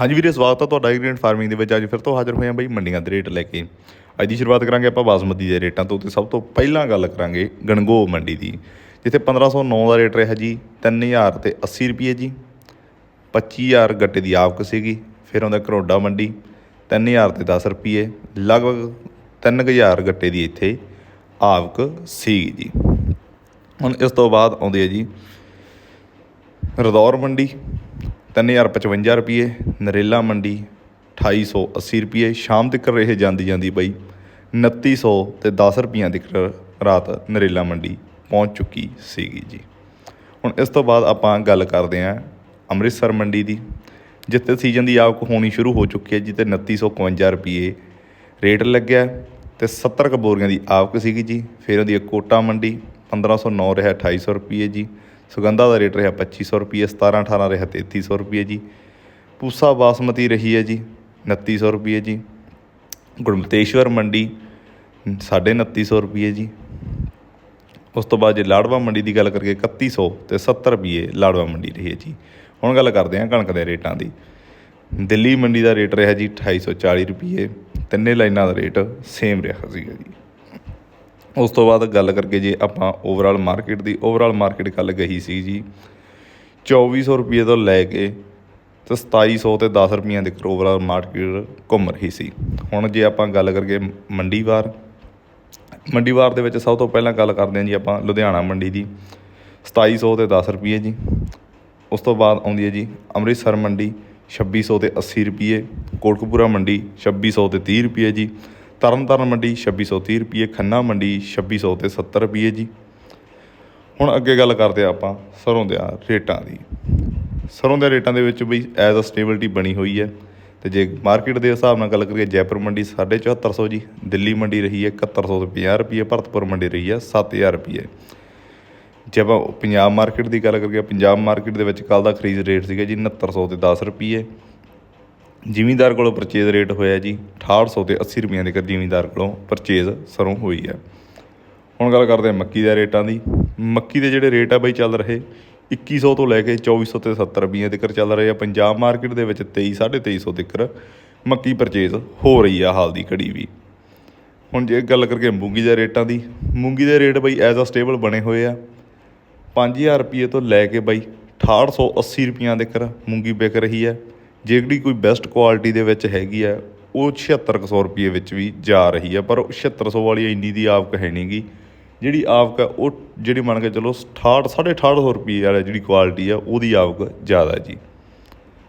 ਹਾਂਜੀ ਵੀਰੇ, ਸਵਾਗਤ ਹੈ ਤੁਹਾਡਾ ਐਗਰੀਕਲਚਰ ਫਾਰਮਿੰਗ ਦੇ ਵਿੱਚ। ਅੱਜ ਫਿਰ ਤੋਂ ਹਾਜ਼ਰ ਹੋਏ ਹਾਂ ਬਈ ਮੰਡੀਆਂ ਦੇ ਰੇਟ ਲੈ ਕੇ। ਅੱਜ ਦੀ ਸ਼ੁਰੂਆਤ ਕਰਾਂਗੇ ਆਪਾਂ ਬਾਸਮਤੀ ਦੇ ਰੇਟਾਂ ਤੋਂ ਤੇ ਸਭ ਤੋਂ ਪਹਿਲਾਂ ਗੱਲ ਕਰਾਂਗੇ ਗਣਗੋ ਮੰਡੀ ਦੀ, ਜਿੱਥੇ 1509 ਦਾ ਰੇਟ ਰਿਹਾ ਜੀ 3000 ਤੇ 80 ਰੁਪਏ ਜੀ 25000 ਗੱਟੇ ਦੀ ਆਵਕ ਸੀਗੀ, ਫਿਰ ਆਉਂਦਾ ਕਰੋਡਾ ਮੰਡੀ 3000 ਤੇ 10 ਰੁਪਏ, ਲਗਭਗ 3000 ਗੱਟੇ ਦੀ ਇੱਥੇ ਆਵਕ ਸੀਗੀ ਜੀ। ਹੁਣ ਇਸ ਤੋਂ ਬਾਅਦ ਆਉਂਦੀ ਹੈ ਜੀ, ਰਦੌਰ ਮੰਡੀ ਤਿੰਨ ਹਜ਼ਾਰ ਪਚਵੰਜਾ ਰੁਪਈਏ ਨਰੇਲਾ ਮੰਡੀ, ਅਠਾਈ ਸੌ ਅੱਸੀ ਰੁਪਈਏ ਸ਼ਾਮ ਤੱਕ ਇਹ ਜਾਂਦੀ ਜਾਂਦੀ ਬਈ 2900 ਤੇ 10 ਰੁਪਈਆਂ ਤੱਕ ਰਾਤ ਨਰੇਲਾ ਮੰਡੀ ਪਹੁੰਚ ਚੁੱਕੀ ਸੀਗੀ ਜੀ। ਹੁਣ ਇਸ ਤੋਂ ਬਾਅਦ ਆਪਾਂ ਗੱਲ ਕਰਦੇ ਹਾਂ ਅੰਮ੍ਰਿਤਸਰ ਮੰਡੀ ਦੀ, ਜਿੱਥੇ ਸੀਜ਼ਨ ਦੀ ਆਵਕ ਹੋਣੀ ਸ਼ੁਰੂ ਹੋ ਚੁੱਕੀ ਹੈ ਜੀ ਤੇ 2951 ਰੁਪਏ ਰੇਟ ਲੱਗਿਆ ਤੇ 70 ਕੁ ਬੋਰੀਆਂ ਦੀ ਆਵਕ ਸੀਗੀ ਜੀ, ਫਿਰ ਉਹਦੀ ਇੱਕ ਕੋਟਾ ਮੰਡੀ 1509 ਰਿਹਾ 2800 ਰੁਪਏ ਜੀ ਸੁਗੰਧਾ ਦਾ ਰੇਟ ਰਿਹਾ 2500 ਰੁਪਏ 17 18 ਰਿਹਾ 3300 ਰੁਪਏ ਜੀ। ਪੂਸਾ ਬਾਸਮਤੀ ਰਹੀ ਹੈ ਜੀ 2900 ਰੁਪਏ ਜੀ। ਗੁਰਮਤੇਸ਼ਵਰ ਮੰਡੀ 2950 ਰੁਪਏ ਜੀ। ਉਸ ਤੋਂ ਬਾਅਦ ਜੇ ਲਾੜਵਾ ਮੰਡੀ ਦੀ ਗੱਲ ਕਰੀਏ 3100 ਤੇ 70 ਰੁਪਏ ਲਾੜਵਾ ਮੰਡੀ ਰਹੀ ਹੈ ਜੀ। ਹੁਣ ਗੱਲ ਕਰਦੇ ਹਾਂ ਕਣਕ ਦੇ ਰੇਟਾਂ ਦੀ। ਦਿੱਲੀ ਮੰਡੀ ਦਾ ਰੇਟ ਰਿਹਾ ਜੀ 2840 ਰੁਪਏ ਤਿੰਨੇ ਲਾਈਨਾਂ ਦਾ ਰੇਟ ਸੇਮ ਰਿਹਾ ਸੀਗਾ ਜੀ। ਉਸ ਤੋਂ ਬਾਅਦ ਗੱਲ ਕਰਕੇ ਜੇ ਆਪਾਂ ਓਵਰਆਲ ਮਾਰਕੀਟ ਦੀ ਓਵਰਆਲ ਮਾਰਕੀਟ ਕੱਲ ਗਈ ਸੀ ਜੀ 2400 ਰੁਪਏ ਤੋਂ ਲੈ ਕੇ ਤੇ 2700 ਤੇ 10 ਰੁਪਈਆਂ ਦੇ ਓਵਰਆਲ ਮਾਰਕੀਟ ਘੁੰਮ ਰਹੀ ਸੀ। ਹੁਣ ਜੇ ਆਪਾਂ ਗੱਲ ਕਰੀਏ ਮੰਡੀ ਵਾਰ ਦੇ ਵਿੱਚ ਸਭ ਤੋਂ ਪਹਿਲਾਂ ਗੱਲ ਕਰਦੇ ਹਾਂ ਜੀ ਆਪਾਂ ਲੁਧਿਆਣਾ ਮੰਡੀ ਦੀ 2700 ਤੇ 10 ਰੁਪਏ ਜੀ। ਉਸ ਤੋਂ ਬਾਅਦ ਆਉਂਦੀ ਹੈ ਜੀ ਅੰਮ੍ਰਿਤਸਰ ਮੰਡੀ 2600 ਤੇ 80 ਰੁਪਏ ਕੋਟਕਪੂਰਾ ਮੰਡੀ 2600 ਤੇ 30 ਰੁਪਏ ਜੀ। ਤਰਨਤਾਰਨ ਮੰਡੀ 2630 ਰੁਪਏ ਖੰਨਾ ਮੰਡੀ 2600 ਤੇ 70 ਰੁਪਏ ਜੀ। ਹੁਣ ਅੱਗੇ ਗੱਲ ਕਰਦੇ ਆ ਆਪਾਂ ਸਰੋਂ ਦੇ ਰੇਟਾਂ ਦੀ। ਸਰੋਂ ਦੇ ਰੇਟਾਂ ਦੇ ਵਿੱਚ ਬਈ ਐਜ਼ ਅ ਸਟੇਬਿਲਟੀ ਬਣੀ ਹੋਈ ਹੈ ਤੇ ਜੇ ਮਾਰਕੀਟ ਦੇ ਹਿਸਾਬ ਨਾਲ ਗੱਲ ਕਰੀਏ ਜੈਪੁਰ ਮੰਡੀ 7450 ਜੀ, ਦਿੱਲੀ ਮੰਡੀ ਰਹੀ ਹੈ 7100 ਤੇ 50 ਰੁਪਏ ਭਰਤਪੁਰ ਮੰਡੀ ਰਹੀ ਹੈ 7000 ਰੁਪਏ ਜੇ ਆਪਾਂ ਪੰਜਾਬ ਮਾਰਕੀਟ ਦੀ ਗੱਲ ਕਰੀਏ, ਪੰਜਾਬ ਮਾਰਕੀਟ ਦੇ ਵਿੱਚ ਕੱਲ ਦਾ ਖਰੀਦ ਰੇਟ ਸੀਗਾ ਜੀ 6900 ਤੇ 10 ਰੁਪਏ ਜ਼ਿਮੀਂਦਾਰ ਕੋਲੋਂ ਪਰਚੇਜ਼ ਰੇਟ ਹੋਇਆ ਜੀ 6800 ਤੇ 80 ਰੁਪਈਆਂ ਦੇ ਕਰ ਜ਼ਿਮੀਂਦਾਰ ਕੋਲੋਂ ਪਰਚੇਜ਼ ਸਰੋਂ ਹੋਈ ਹੈ। ਹੁਣ ਗੱਲ ਕਰਦੇ ਹਾਂ ਮੱਕੀ ਦੇ ਰੇਟਾਂ ਦੀ। ਮੱਕੀ ਦੇ ਜਿਹੜੇ ਰੇਟ ਆ ਬਈ ਚੱਲ ਰਹੇ 2100 ਤੋਂ ਲੈ ਕੇ 2400 ਤੇ 70 ਰੁਪਈਆਂ ਤੱਕ ਚੱਲ ਰਹੇ ਆ। ਪੰਜਾਬ ਮਾਰਕੀਟ ਦੇ ਵਿੱਚ 23 2350 ਤੱਕ ਮੱਕੀ ਪਰਚੇਜ਼ ਹੋ ਰਹੀ ਆ ਹਾਲ ਦੀ ਘੜੀ ਵੀ। ਹੁਣ ਜੇ ਗੱਲ ਕਰਕੇ ਮੂੰਗੀ ਦੇ ਰੇਟਾਂ ਦੀ, ਮੂੰਗੀ ਦੇ ਰੇਟ ਬਈ ਐਜ਼ ਅ ਸਟੇਬਲ ਬਣੇ ਹੋਏ ਆ। 5000 ਰੁਪਏ ਤੋਂ ਲੈ ਕੇ ਬਾਈ 6880 ਰੁਪਈਆਂ ਤੱਕ ਮੂੰਗੀ ਵਿਕ ਰਹੀ ਹੈ। ਜਿਹੜੀ ਕੋਈ ਬੈਸਟ ਕੁਆਲਿਟੀ ਦੇ ਵਿੱਚ ਹੈਗੀ ਆ, ਉਹ 7600 ਰੁਪਏ ਵਿੱਚ ਵੀ ਜਾ ਰਹੀ ਹੈ ਪਰ 7600 ਵਾਲੀ ਇੰਨੀ ਦੀ ਆਵਕ ਹੈ ਨਹੀਂਗੀ ਜਿਹੜੀ ਆਵਕ ਹੈ ਉਹ ਜਿਹੜੀ ਮੰਨ ਕੇ ਚਲੋ 68 6850 ਰੁਪਏ ਵਾਲੀ ਜਿਹੜੀ ਕੁਆਲਿਟੀ ਆ, ਉਹਦੀ ਆਵਕ ਜ਼ਿਆਦਾ ਜੀ।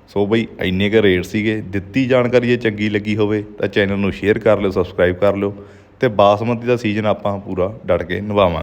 ਸੋ ਬਈ, ਇੰਨੇ ਕੁ ਰੇਟ ਸੀਗੇ, ਦਿੱਤੀ ਜਾਣਕਾਰੀ ਜੇ ਚੰਗੀ ਲੱਗੀ ਹੋਵੇ, ਤਾਂ ਚੈਨਲ ਨੂੰ ਸ਼ੇਅਰ ਕਰ ਲਿਓ ਸਬਸਕ੍ਰਾਈਬ ਕਰ ਲਿਓ, ਤੇ ਬਾਸਮਤੀ ਦਾ ਸੀਜ਼ਨ ਆਪਾਂ ਪੂਰਾ ਡਟ ਕੇ ਨਿਭਾਵਾਂਗੇ।